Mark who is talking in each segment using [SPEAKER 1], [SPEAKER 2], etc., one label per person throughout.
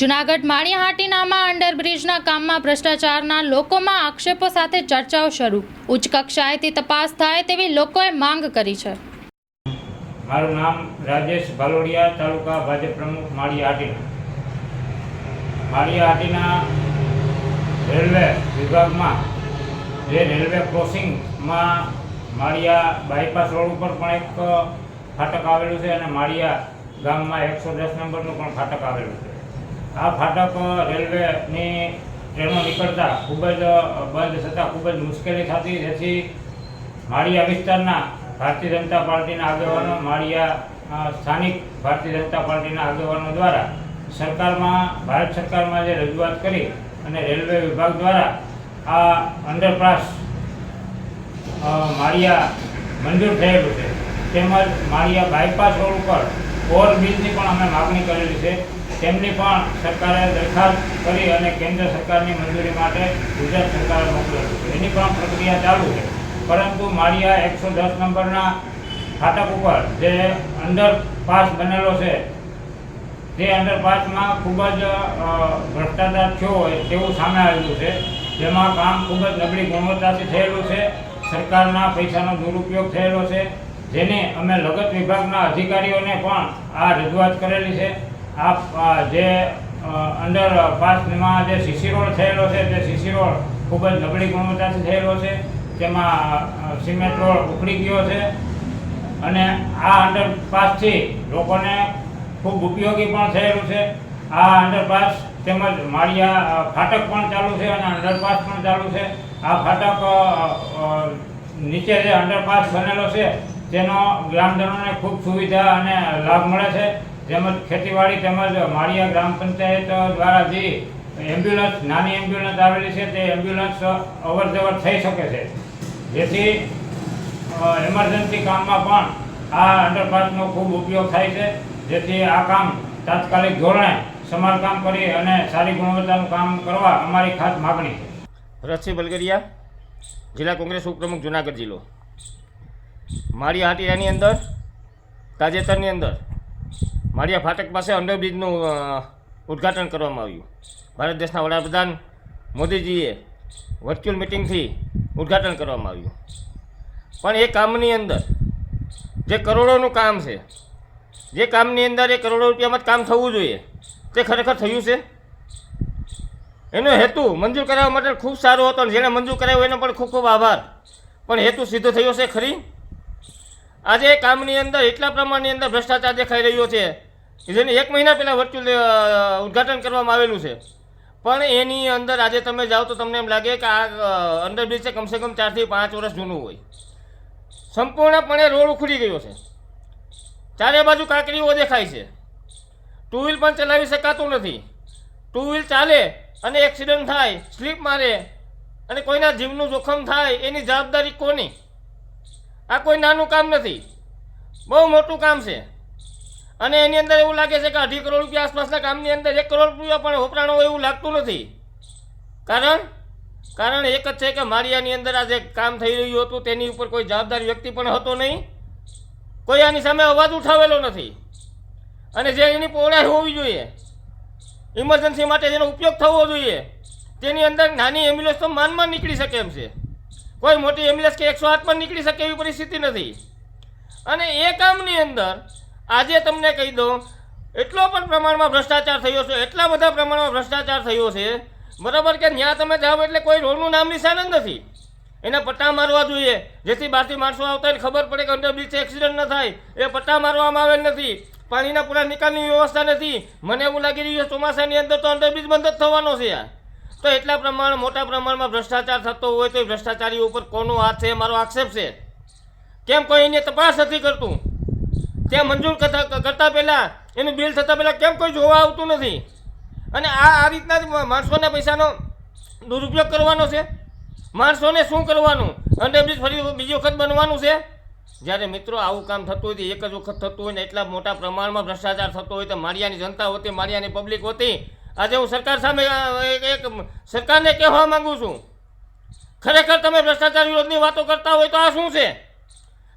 [SPEAKER 1] જુનાગઢ માળિયાહાટીનામાં અંડરબ્રિજના કામમાં ભ્રષ્ટાચારના લોકોમાં આક્ષેપો સાથે ચર્ચાઓ શરૂ. ઉચ્ચ કક્ષાએથી તપાસ થાય તેવી લોકોએ માંગ કરી છે.
[SPEAKER 2] મારું નામ રાજેશ ભાલોડિયા, તાલુકા ભાજપ પ્રમુખ માળિયાહાટીના માળિયાહાટીના રેલવે વિભાગમાં, જે રેલવે ક્રોસિંગમાં માળિયા બાયપાસ રોડ ઉપર પણ એક ફાટક આવેલું છે અને માળિયા ગામમાં એકસો દસ નંબરનું પણ ફાટક આવેલું છે. આ ફાટક રેલવેની ટ્રેનો નીકળતા ખૂબ જ બંધ થતાં ખૂબ જ મુશ્કેલી થતી જેથી માળિયા વિસ્તારના ભારતીય જનતા પાર્ટીના આગેવાનો, માળિયા સ્થાનિક ભારતીય જનતા પાર્ટીના આગેવાનો દ્વારા સરકારમાં, ભારત સરકારમાં જે રજૂઆત કરી અને રેલવે વિભાગ દ્વારા આ અંડરપાસ માળિયા મંજૂર થયેલું છે. તેમજ માળિયા બાયપાસ રોડ ઉપર ઓવરબ્રિજની પણ અમે માગણી કરેલી છે. તેમની પણ સરકારે દરખાસ્ત કરી અને કેન્દ્ર સરકારની મંજૂરી માટે ગુજરાત સરકારે મોકલેલું એની પણ પ્રક્રિયા ચાલુ છે. પરંતુ માળિયા એકસો દસ નંબરના ફાટક ઉપર જે અંડરપાસ બનેલો છે તે અંડરપાસમાં ખૂબ જ ભ્રષ્ટાચાર થયો હોય તેવું સામે આવેલું છે. જેમાં કામ ખૂબ જ નબળી ગુણવત્તાથી થયેલું છે. સરકારના પૈસાનો દુરુપયોગ થયેલો છે. જેને અમે લગત વિભાગના અધિકારીઓને પણ આ રજૂઆત કરેલી છે. આ જે અંડર પાસમાં જે સીસી રોડ થયેલો છે, તે સીસી રોડ ખૂબ જ નબળી ગુણવત્તાથી થયેલો છે. તેમાં સિમેન્ટ રોડ ઉખડી ગયો છે. અને આ અંડરપાસથી લોકોને ખૂબ ઉપયોગી પણ થયેલું છે. આ અંડરપાસ તેમજ માળિયા ફાટક પણ ચાલુ છે અને અંડરપાસ પણ ચાલુ છે. આ ફાટક નીચે જે અંડરપાસ બનેલો છે, તેનો ગ્રામજનોને ખૂબ સુવિધા અને લાભ મળે છે. તેમજ ખેતીવાડી તેમજ માળિયા ગ્રામ પંચાયત દ્વારા જે એમ્બ્યુલન્સ નાની એમ્બ્યુલન્સ આવેલી છે, તે એમ્બ્યુલન્સ અવર જવર થઈ શકે છે. જેથી એમરજન્સી કામમાં પણ આ અંડરપાસનો ખૂબ ઉપયોગ થાય છે. જેથી આ કામ તાત્કાલિક ધોરણે સમારકામ કરી અને સારી ગુણવત્તાનું કામ કરવા અમારી ખાસ માગણી છે.
[SPEAKER 3] રથસિંહ બલગરિયા, જિલ્લા કોંગ્રેસ ઉપપ્રમુખ, જુનાગઢ જિલ્લો. મારી હાટીયાની અંદર, તાજેતરની અંદર માળિયા ફાટક પાસે અંડરબ્રિજનું ઉદ્ઘાટન કરવામાં આવ્યું. ભારત દેશના વડાપ્રધાન મોદીજીએ વર્ચ્યુઅલ મિટિંગથી ઉદ્ઘાટન કરવામાં આવ્યું. પણ એ કામની અંદર, જે કરોડોનું કામ છે, જે કામની અંદર એ કરોડો રૂપિયામાં જ કામ થવું જોઈએ, તે ખરેખર થયું છે? એનો હેતુ મંજૂર કરાવવા માટે ખૂબ સારો હતો અને જેણે મંજૂર કરાવ્યો એનો પણ ખૂબ ખૂબ આભાર. પણ હેતુ સીધો થયો છે ખરી? આજે કામની અંદર એટલા પ્રમાણની અંદર ભ્રષ્ટાચાર દેખાઈ રહ્યો છે જેને એક મહિના પહેલાં વર્ચ્યુઅલ ઉદ્ઘાટન કરવામાં આવેલું છે. પણ એની અંદર આજે તમે જાઓ તો તમને એમ લાગે કે આ અંડરબ્રિજ છે કમસે કમ ચારથી પાંચ વર્ષ જૂનું હોય. સંપૂર્ણપણે રોડ ઉખડી ગયો છે. ચારે બાજુ કાંકરીઓ દેખાય છે. ટુ વ્હીલ પણ ચલાવી શકાતું નથી. ટુ વ્હીલ ચાલે અને એક્સિડન્ટ થાય સ્લીપ મારે અને કોઈના જીવનું જોખમ થાય, એની જવાબદારી કોની? આ કોઈ નાનું કામ નથી. બહુ મોટું કામ છે. અને એની અંદર એવું લાગે છે કે અઢી કરોડ રૂપિયા આસપાસના કામની અંદર એક કરોડ રૂપિયા પણ વપરાણો એવું લાગતું નથી. કારણ? કારણ એક જ છે કે મારી આની અંદર આ જે કામ થઈ રહ્યું હતું તેની ઉપર કોઈ જવાબદાર વ્યક્તિ પણ હતો નહીં. કોઈ આની સામે અવાજ ઉઠાવેલો નથી. અને જે એની પહોળાઈ હોવી જોઈએ ઇમરજન્સી માટે જેનો ઉપયોગ થવો જોઈએ, તેની અંદર નાની એમ્બ્યુલન્સ તો માનમાં નીકળી શકે એમ છે. કોઈ મોટી એમ્બ્યુલન્સ કે એકસો આઠ પણ નીકળી શકે એવી પરિસ્થિતિ નથી. અને એ કામની અંદર આજે તમને કહી દઉં, એટલો પણ પ્રમાણમાં ભ્રષ્ટાચાર થયો છે, એટલા બધા પ્રમાણમાં ભ્રષ્ટાચાર થયો છે, બરાબર કે ત્યાં તમે જાઓ એટલે કોઈ રોડનું નામ નિશાન જ નથી. એના પટ્ટા મારવા જોઈએ, જેથી બહારથી માણસો આવતા હોય ખબર પડે કે અંડરબ્રિજ એક્સિડન્ટ ન થાય, એ પટ્ટા મારવામાં આવેલ નથી, પાણીના પૂરા નિકાલની વ્યવસ્થા નથી. મને એવું લાગી રહ્યું છે ચોમાસાની અંદર તો અંડરબ્રિજ બંધ જ થવાનો છે યાર તો એટલા પ્રમાણ, મોટા પ્રમાણમાં ભ્રષ્ટાચાર થતો હોય તો એ ભ્રષ્ટાચારી ઉપર કોનો હાથ છે મારો આક્ષેપ છે. કેમ કોઈ એની તપાસ નથી કરતું? ત્યાં મંજૂર કરતા પહેલાં એનું બિલ થતાં પહેલાં કેમ કોઈ જોવા આવતું નથી? અને આ આ રીતના જ માણસોના પૈસાનો દુરુપયોગ કરવાનો છે. માણસોને શું કરવાનું? અંડરબ્રિજ ફરી બીજી વખત બનવાનું છે? જ્યારે મિત્રો આવું કામ થતું હોય તો એક જ વખત થતું હોય ને એટલા મોટા પ્રમાણમાં ભ્રષ્ટાચાર થતો હોય તો મારિયાની જનતા હોતી મારિયાની પબ્લિક હોતી. આજે હું સરકાર સામે એક સરકારને કહેવા માંગુ છું. ખરેખર તમે ભ્રષ્ટાચાર વિરોધની વાતો કરતા હોય તો આ શું છે?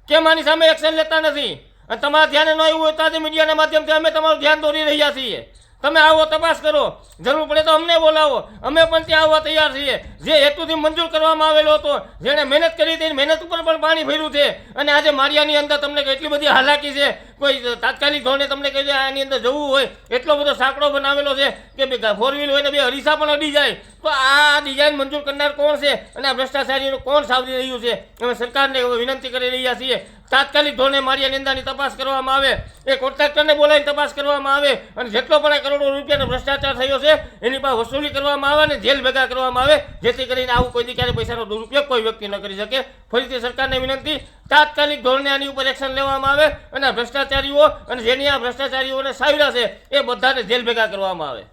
[SPEAKER 3] કેમ આની સામે એક્શન લેતા નથી? અને તમારા ધ્યાને ન આવ્યું હોય તો આજે મીડિયાના માધ્યમથી અમે તમારું ધ્યાન દોરી રહ્યા છીએ. તમે આવો, તપાસ કરો. જરૂર પડે તો અમને બોલાવો. અમે પણ ત્યાં આવવા તૈયાર છીએ. જે હેતુથી મંજૂર કરવામાં આવેલો હતો, જેણે મહેનત કરી હતી, મહેનત ઉપર પણ પાણી ફેર્યું છે. અને આજે મારિયાની અંદર તમને કેટલી બધી હાલાકી છે, કોઈ તાત્કાલિક ધોરણે તમને કહી દે આની અંદર જવું હોય, એટલો બધો સાંકડો બનાવેલો છે કે ફોર વ્હીલ હોય ને બે હરીસા પણ અડી જાય. તો આ ડિઝાઇન મંજૂર કરનાર કોણ છે? અને આ ભ્રષ્ટાચારીનું કોણ સાવરી રહ્યું છે? અમે સરકારને વિનંતી કરી રહ્યા છીએ. તાત્કાલિક ધોરણે મારિયા નિંદાની તપાસ કરવામાં આવે. એ કોન્ટ્રાક્ટરને બોલાવીને તપાસ કરવામાં આવે અને જેટલો પણ આ કરોડો રૂપિયાનો ભ્રષ્ટાચાર થયો છે, એની પાસે વસૂલી કરવામાં આવે અને જેલ ભેગા કરવામાં આવે, જેથી કરીને આવું કોઈ ક્યારે પૈસાનો દુરુપયોગ કોઈ વ્યક્તિ ન કરી શકે. ફરીથી સરકારને વિનંતી, તાત્કાલિક ધોરણે આની ઉપર એક્શન લેવામાં આવે અને ભ્રષ્ટાચારીઓ અને જેની આ ભ્રષ્ટાચારીઓને સાવ્યા છે, એ બધાને જેલ ભેગા કરવામાં આવે.